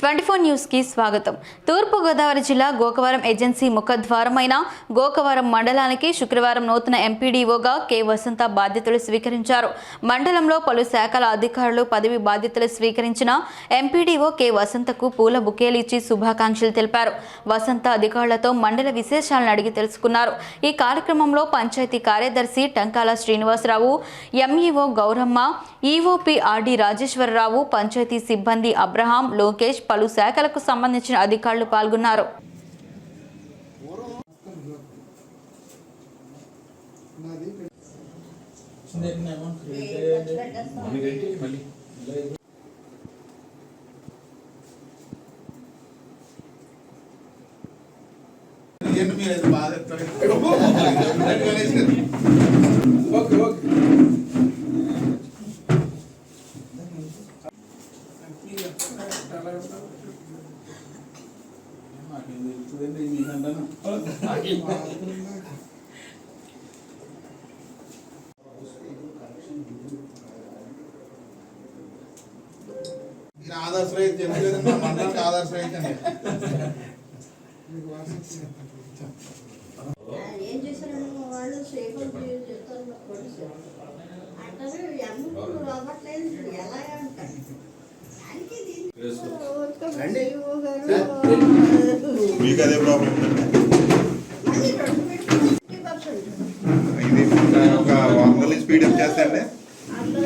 Twenty four న్యూస్కి స్వాగతం. తూర్పు గోదావరి జిల్లా గోకవరం ఏజెన్సీ ముఖద్వారమైన గోకవరం మండలానికి శుక్రవారం నూతన ఎంపీడీఓగా కె. వసంత బాధ్యతలు స్వీకరించారు. మండలంలో పలు శాఖల అధికారులు పదవి బాధ్యతలు స్వీకరించిన ఎంపీడీఓ కె. వసంతకు పూల బుకేలు ఇచ్చి శుభాకాంక్షలు తెలిపారు. వసంత అధికారులతో మండల విశేషాలను అడిగి తెలుసుకున్నారు. ఈ కార్యక్రమంలో పంచాయతీ కార్యదర్శి Tankala Srinivasarao MEO Gowramma EOP RD Rajeswararao panchayat సిబ్బంది అబ్రహాం లోకేష్ పలు శాఖలకు సంబంధించిన అధికారులు పాల్గొన్నారు. మీరు అది నాకేం తెలుస్తుందండి ఆదర్శ రైతు ఎందుకంటే ఏం చేశారని వాళ్ళు అంటారు రావట్లేదు ఎలా అంటారు? మీకు అదే ప్రాబ్లం ఉందండి మళ్ళీ రెండు పెట్టుకుని 50%. ఇది ఒక వందల స్పీడ్ అప్ చేస్తే అండి అందులో